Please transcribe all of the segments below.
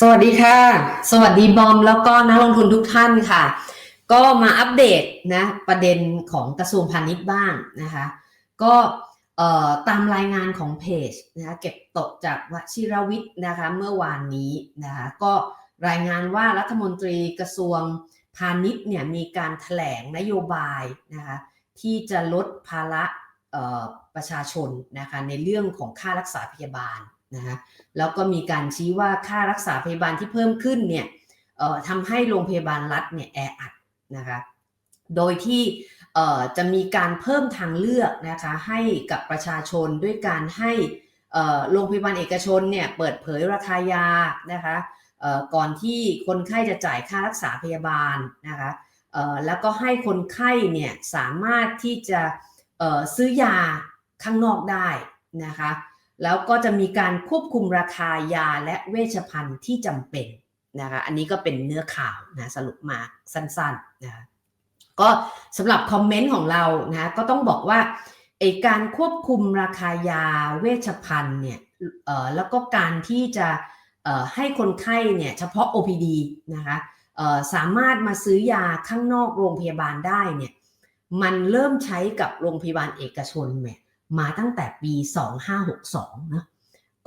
สวัสดีค่ะ สวัสดีบอมแล้วก็นักลงทุนทุกท่านค่ะ ก็มาอัปเดตนะประเด็นของกระทรวงพาณิชย์บ้างนะคะ ก็ตามรายงานของเพจนะคะเก็บตกจากวชิรวิทย์นะคะเมื่อวานนี้นะคะก็รายงานว่ารัฐมนตรีกระทรวงพาณิชย์เนี่ยมีการถแถลงนโยบายนะคะที่จะลดภาระประชาชนนะคะในเรื่องของค่ารักษาพยาบาล นะคะแล้วก็มีการชี้ว่าค่ารักษาพยาบาลที่เพิ่มขึ้นเนี่ยทำให้โรงพยาบาลรัฐเนี่ยแออัดนะคะโดยที่จะมีการเพิ่มทางเลือกนะคะให้กับประชาชนด้วยการให้โรงพยาบาลเอกชนเนี่ยเปิดเผยราคายานะคะก่อนที่คนไข้จะจ่ายค่ารักษาพยาบาลนะคะแล้วก็ให้คนไข้เนี่ยสามารถที่จะซื้อยาข้างนอกได้นะคะ แล้วก็จะมีการควบคุมราคายาและเวชภัณฑ์ที่จำเป็นนะคะอันนี้ก็เป็นเนื้อข่าวนะสรุปมาสั้นๆนะคะก็สำหรับคอมเมนต์ของเรานะก็ต้องบอกว่าไอการควบคุมราคายาเวชภัณฑ์เนี่ยเอ่อแล้วก็การที่จะเอ่อให้คนไข้เนี่ยเฉพาะ OPD นะคะเอ่อสามารถมาซื้อยาข้างนอกโรงพยาบาลได้เนี่ยมันเริ่มใช้กับโรงพยาบาลเอกชนเนี่ย มาตั้งแต่ปี 2562นะ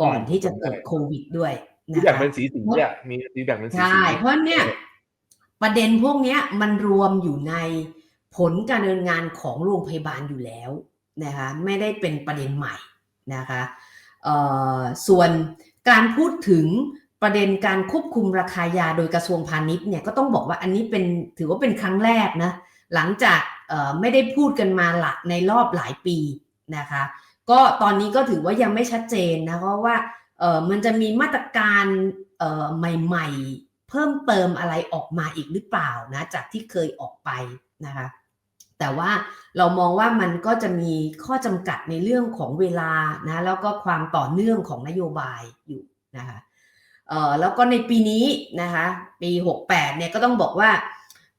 ก่อนที่จะเกิดโควิดด้วยมีนะแบ่งคะเป็นสีสีอะมีมีแบ่งเป็นสีใช่สีเพราะเนี่ยประเด็นพวกเนี้ยมันรวมอยู่ในผลการดำเนินงานของโรงพยาบาลอยู่แล้วนะคะไม่ได้เป็นประเด็นใหม่นะคะเอ่อส่วนการพูดถึงประเด็นการควบคุมราคายาโดยกระทรวงพาณิชย์เนี่ยก็ต้องบอกว่าอันนี้เป็นถือว่าเป็นครั้งแรกนะหลังจากเอ่อไม่ได้พูดกันมาหลักในรอบหลายปี นะคะ ก็ตอนนี้ก็ถือว่ายังไม่ชัดเจนนะเพราะว่าเออมันจะมีมาตรการเออใหม่ ๆ เพิ่มเติมอะไรออกมาอีกหรือเปล่านะจากที่เคยออกไปนะคะ แต่ว่าเรามองว่ามันก็จะมีข้อจำกัดในเรื่องของเวลานะแล้วก็ความต่อเนื่องของนโยบายอยู่นะคะเออแล้วก็ในปีนี้นะคะปี 68เนี่ยก็ต้องบอกว่า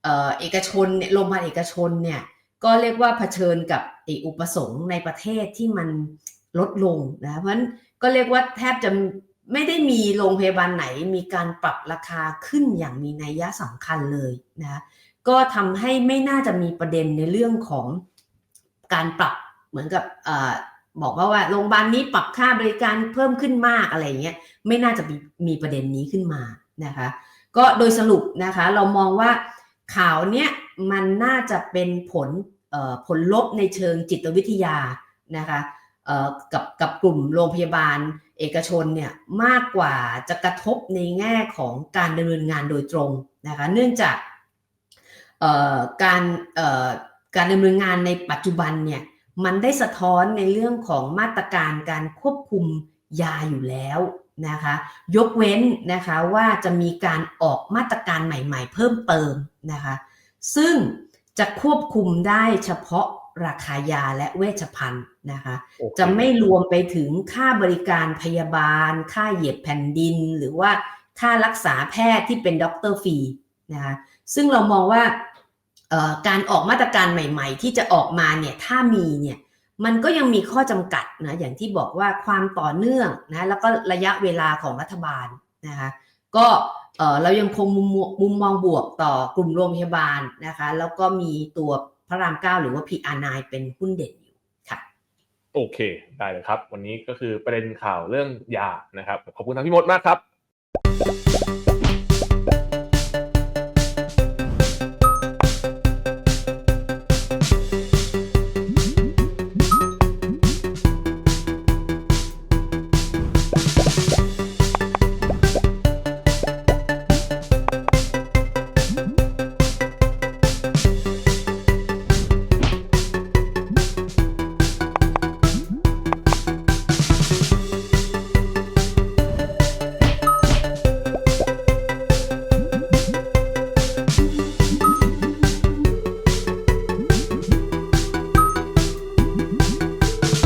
เออเอกชนเนี่ยโรงพยาบาลเอกชนเนี่ยก็เรียกว่าเผชิญกับ อุปสงค์ในประเทศที่มันลดลงนะเพราะฉะนั้นก็เรียกว่าแทบจะไม่ได้มีโรงพยาบาลไหนมีการปรับราคาขึ้นอย่างมีนัยยะสำคัญเลยนะก็ทำให้ไม่น่าจะมีประเด็นในเรื่องของการปรับเหมือนกับอบอกว่าว่าโรงพยาบาลนี้ปรับค่าบริการเพิ่มขึ้นมากอะไรเงี้ยไม่น่าจะมีมีประเด็นนี้ขึ้นมานะคะก็โดยสรุปนะคะเรามองว่าข่าวเนี้ยมันน่าจะเป็นผล ผลลบในเชิงจิตวิทยานะคะกับกับกลุ่มโรงพยาบาลเอกชนเนี่ยมากกว่าจะกระทบในแง่ของการดำเนินงานโดยตรงนะคะเนื่องจากการการดำเนินงานในปัจจุบันเนี่ยมันได้สะท้อนในเรื่องของมาตรการการควบคุมยาอยู่แล้วนะคะยกเว้นนะคะว่าจะมีการออกมาตรการใหม่ ๆ เพิ่มเติมนะคะซึ่ง จะควบคุมได้เฉพาะราคายาและเวชภัณฑ์นะคะโอเคจะไม่รวมไปถึงค่าบริการพยาบาล ค่าเหยียบแผ่นดิน หรือว่าค่ารักษาแพทย์ที่เป็นด็อกเตอร์ฟรีนะคะซึ่งเรามองว่าเอ่อการออกมาตรการใหม่ๆ ที่จะออกมาเนี่ยถ้ามีเนี่ยมันก็ยังมีข้อจำกัดนะอย่างที่บอกว่าความต่อเนื่องนะแล้วก็ระยะเวลาของรัฐบาลนะคะก็ เออเรายังคงมุมมองมุมมองบวกต่อกลุ่มโรงพยาบาลนะคะ แล้วก็มีตัวพระรามเก้าหรือว่า PR9 เป็นหุ้นเด่นอยู่ค่ะ โอเค ได้เลยครับ วันนี้ก็คือประเด็นข่าวเรื่องยานะครับ ขอบคุณทางพี่มดมากครับ